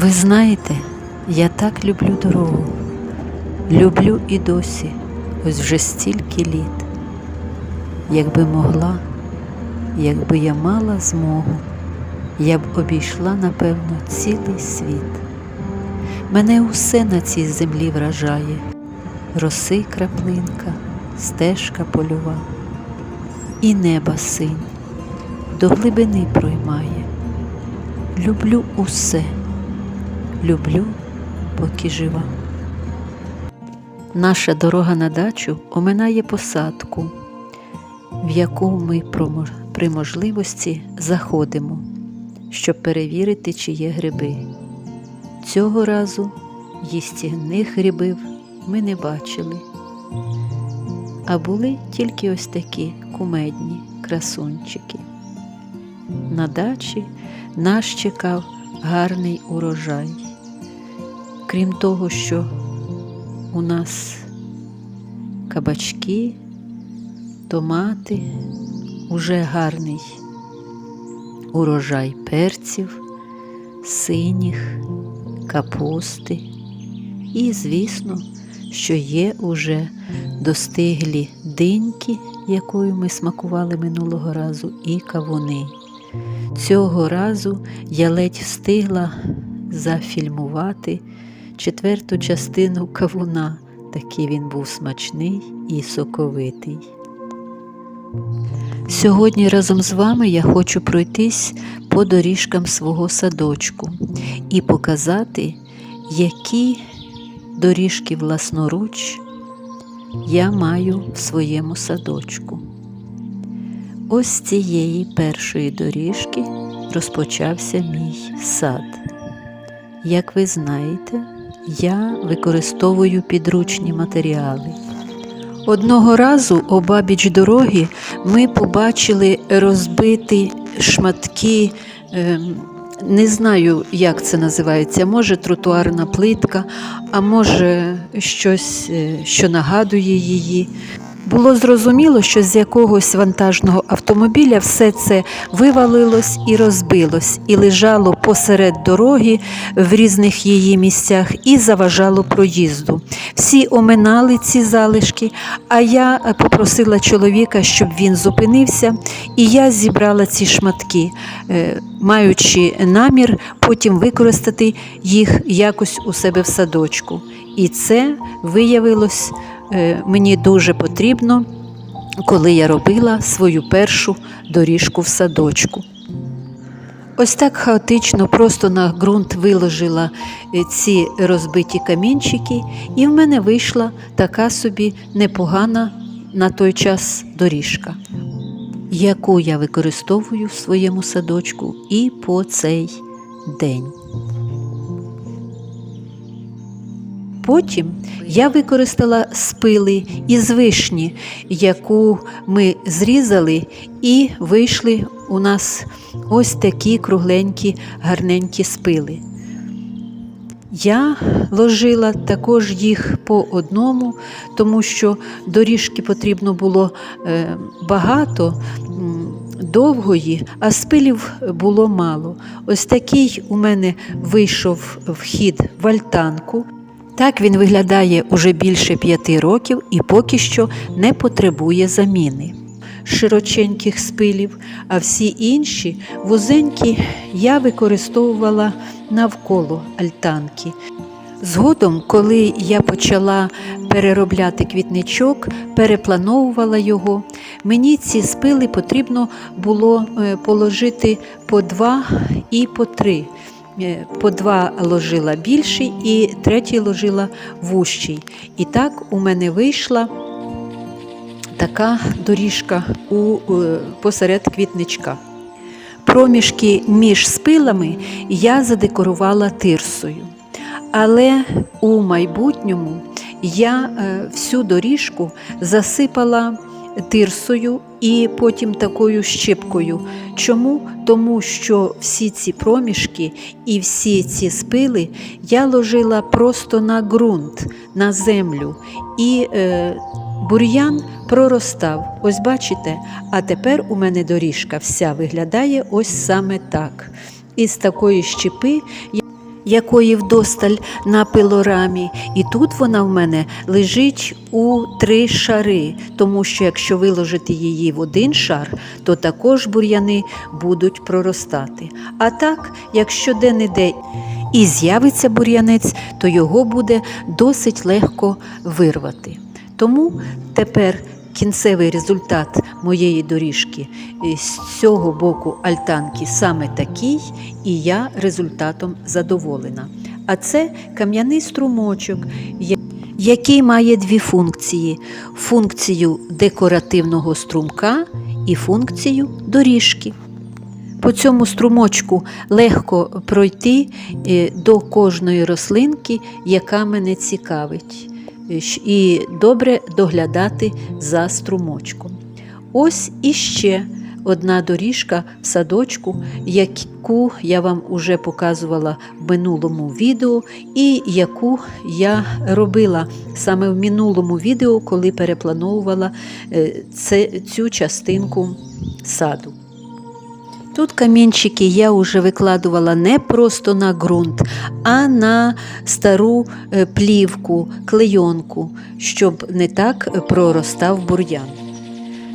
Ви знаєте, я так люблю дорогу. Люблю і досі, ось вже стільки літ. Якби могла, якби я мала змогу, я б обійшла, напевно, цілий світ. Мене усе на цій землі вражає, роси краплинка, стежка польова, і неба синь до глибини проймає. Люблю усе, люблю, поки жива. Наша дорога на дачу оминає посадку, в яку ми при можливості заходимо, щоб перевірити, чи є гриби. Цього разу їстівних грибів ми не бачили, а були тільки ось такі кумедні красунчики. На дачі нас чекав гарний урожай. Крім того, що у нас кабачки, томати, уже гарний урожай перців, синіх, капусти. І, звісно, що є уже достиглі диньки, якою ми смакували минулого разу, і кавуни. Цього разу я ледь встигла зафільмувати четверту частину кавуна. Такий він був смачний і соковитий. Сьогодні разом з вами я хочу пройтись по доріжкам свого садочку і показати, які доріжки власноруч я маю в своєму садочку. Ось цієї першої доріжки розпочався мій сад. Як ви знаєте, я використовую підручні матеріали. Одного разу обабіч дороги ми побачили розбиті шматки, ем, не знаю, як це називається, може тротуарна плитка, а може щось, е, що нагадує її. Було зрозуміло, що з якогось вантажного автомобіля все це вивалилось і розбилось, і лежало посеред дороги в різних її місцях і заважало проїзду. Всі оминали ці залишки, а я попросила чоловіка, щоб він зупинився, і я зібрала ці шматки, е, маючи намір потім використати їх якось у себе в садочку. І це виявилось мені дуже потрібно, коли я робила свою першу доріжку в садочку. Ось так хаотично просто на ґрунт виложила е, ці розбиті камінчики, і в мене вийшла така собі непогана на той час доріжка, яку я використовую в своєму садочку і по цей день. Потім я використала спили із вишні, яку ми зрізали, і вийшли у нас ось такі кругленькі, гарненькі спили. Я ложила також їх по одному, тому що доріжки потрібно було е, багато, довгої, а спилів було мало. Ось такий у мене вийшов вхід в альтанку. Так він виглядає уже більше п'яти років і поки що не потребує заміни. Широченьких спилів, а всі інші вузенькі я використовувала навколо альтанки. Згодом, коли я почала переробляти квітничок, переплановувала його, мені ці спили потрібно було е, положити по два і по три. Е, По два ложила більший і третій ложила вущий. І так у мене вийшла така доріжка у, е, посеред квітничка. Проміжки між спилами я задекорувала тирсою. Але у майбутньому я е, всю доріжку засипала тирсою і потім такою щепкою. Чому? Тому що всі ці проміжки і всі ці спили я ложила просто на ґрунт, на землю. І е, бур'ян проростав. Ось бачите, а тепер у мене доріжка вся виглядає ось саме так. Із такої щепи якої вдосталь на пилорамі. І тут вона в мене лежить у три шари, тому що якщо виложити її в один шар, то також бур'яни будуть проростати. А так, якщо де-не-де і з'явиться бур'янець, то його буде досить легко вирвати. Тому тепер кінцевий результат моєї доріжки з цього боку альтанки саме такий, і я результатом задоволена. А це кам'яний струмочок, який має дві функції: функцію декоративного струмка і функцію доріжки. По цьому струмочку легко пройти е, до кожної рослинки, яка мене цікавить, і добре доглядати за струмочком. Ось іще одна доріжка в садочку, яку я вам уже показувала в минулому відео, і яку я робила саме в минулому відео, коли переплановувала е, цю частинку саду. Тут камінчики я вже викладувала не просто на ґрунт, а на стару е, плівку, клейонку, щоб не так проростав бур'ян.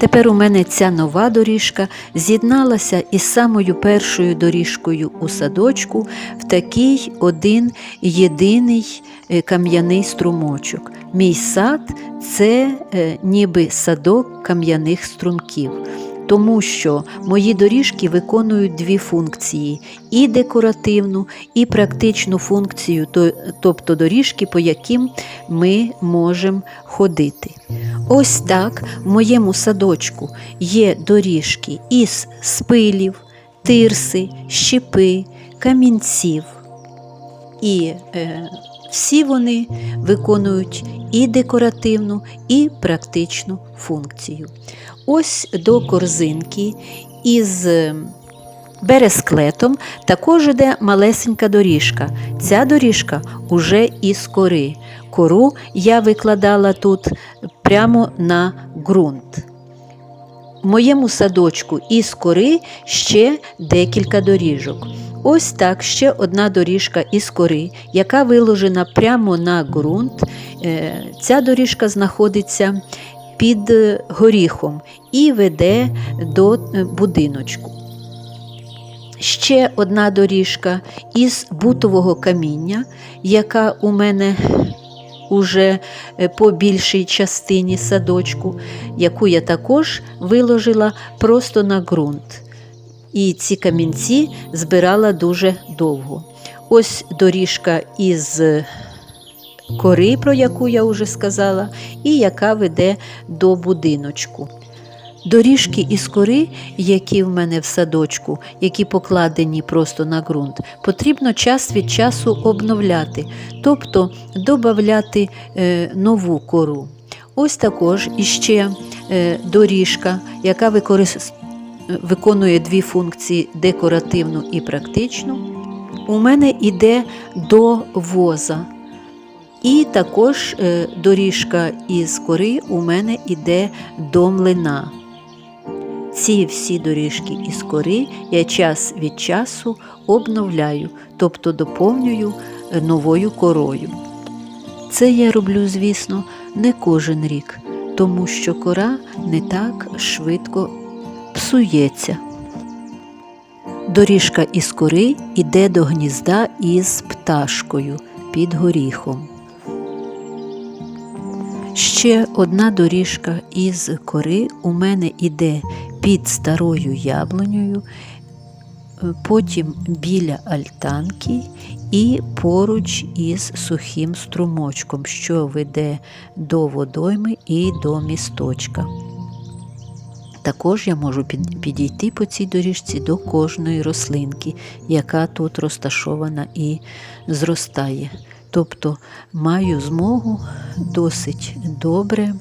Тепер у мене ця нова доріжка з'єдналася із самою першою доріжкою у садочку в такий один єдиний е, кам'яний струмочок. Мій сад це е, ніби садок кам'яних струмків тому що мої доріжки виконують дві функції: і декоративну, і практичну функцію, тобто доріжки, по яким ми можемо ходити. Ось так в моєму садочку є доріжки із спилів, тирси, щепи, камінців. І е, всі вони виконують і декоративну, і практичну функцію. Ось до корзинки із е, бересклетом також іде малесенька доріжка. Ця доріжка уже із кори. Кору я викладала тут прямо на ґрунт. Моєму садочку із кори ще декілька доріжок. Ось так ще одна доріжка із кори, яка виложена прямо на ґрунт. Е, Ця доріжка знаходиться під е, горіхом і веде до е, будиночку. Ще одна доріжка із бутового каміння, яка у мене уже е, по більшій частині садочку, яку я також виложила просто на ґрунт. І ці камінці збирала дуже довго. Ось доріжка із кори, про яку я вже сказала, і яка веде до будиночку. Доріжки із кори, які в мене в садочку, які покладені просто на ґрунт, потрібно час від часу обновляти, тобто додати е, нову кору. Ось також іще е, доріжка, яка використ... виконує дві функції декоративну і практичну. У мене йде до воза. І також е, доріжка із кори у мене йде до млина. Ці всі доріжки із кори я час від часу обновляю, тобто доповнюю е, новою корою. Це я роблю, звісно, не кожен рік, тому що кора не так швидко псується. Доріжка із кори йде до гнізда із пташкою під горіхом. Ще одна доріжка із кори у мене іде під старою яблунею, е, потім біля альтанки і поруч із сухим струмочком, що веде до водойми і до місточка. Також я можу підійти по цій доріжці до кожної рослинки, яка тут розташована і зростає. Тобто маю змогу досить добре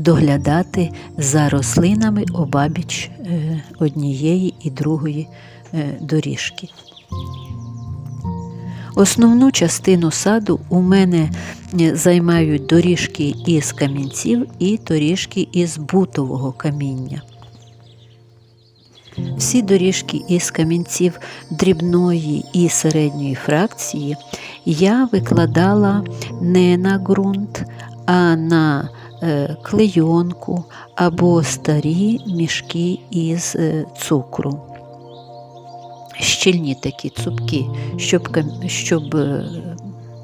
доглядати за рослинами обабіч е, однієї і другої е, доріжки. Основну частину саду у мене е, займають доріжки із камінців і доріжки із бутового каміння. Всі доріжки із камінців дрібної і середньої фракції я викладала не на ґрунт, а на клейонку або старі мішки із е, цукру. Щільні такі цупкі, щоб, щоб е,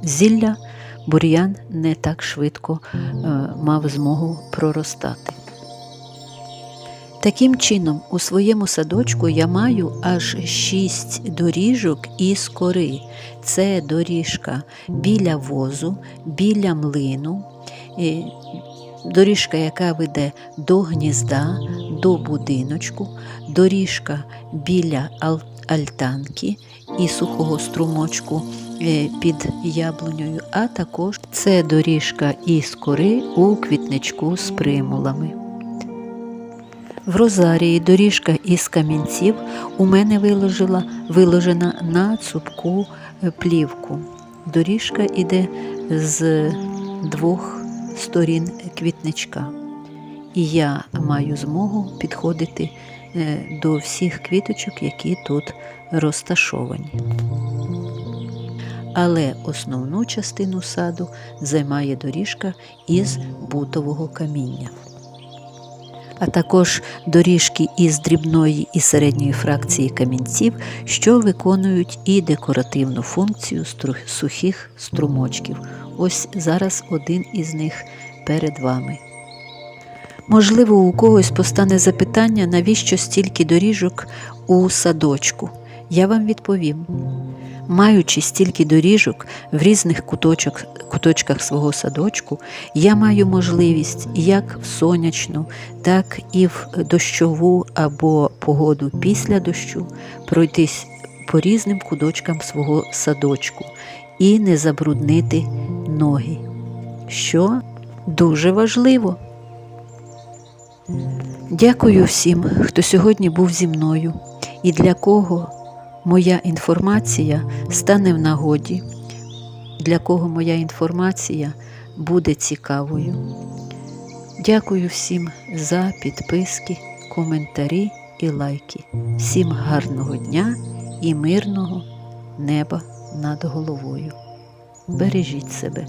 зілля бур'ян не так швидко е, мав змогу проростати. Таким чином, у своєму садочку я маю аж шість доріжок із кори. Це доріжка біля возу, біля млину, е, доріжка, яка веде до гнізда, до будиночку, доріжка біля альтанки і сухого струмочку е, під яблунею, а також це доріжка із кори у квітничку з примулами. В розарії доріжка із камінців у мене виложила, виложена на цупку плівку. Доріжка іде з двох сторін квітничка. І я маю змогу підходити е, до всіх квіточок, які тут розташовані. Але основну частину саду займає доріжка із бутового каміння а також доріжки із дрібної і середньої фракції камінців, що виконують і декоративну функцію сухих струмочків. Ось зараз один із них перед вами. Можливо, у когось постане запитання, навіщо стільки доріжок у садочку. Я вам відповім. Маючи стільки доріжок в різних куточок, куточках свого садочку, я маю можливість як в сонячну, так і в дощову або погоду після дощу пройтись по різним куточкам свого садочку і не забруднити ноги, що дуже важливо. Дякую всім, хто сьогодні був зі мною і для кого моя інформація стане в нагоді, для кого моя інформація буде цікавою. Дякую всім за підписки, коментарі і лайки. Всім гарного дня і мирного неба над головою. Бережіть себе.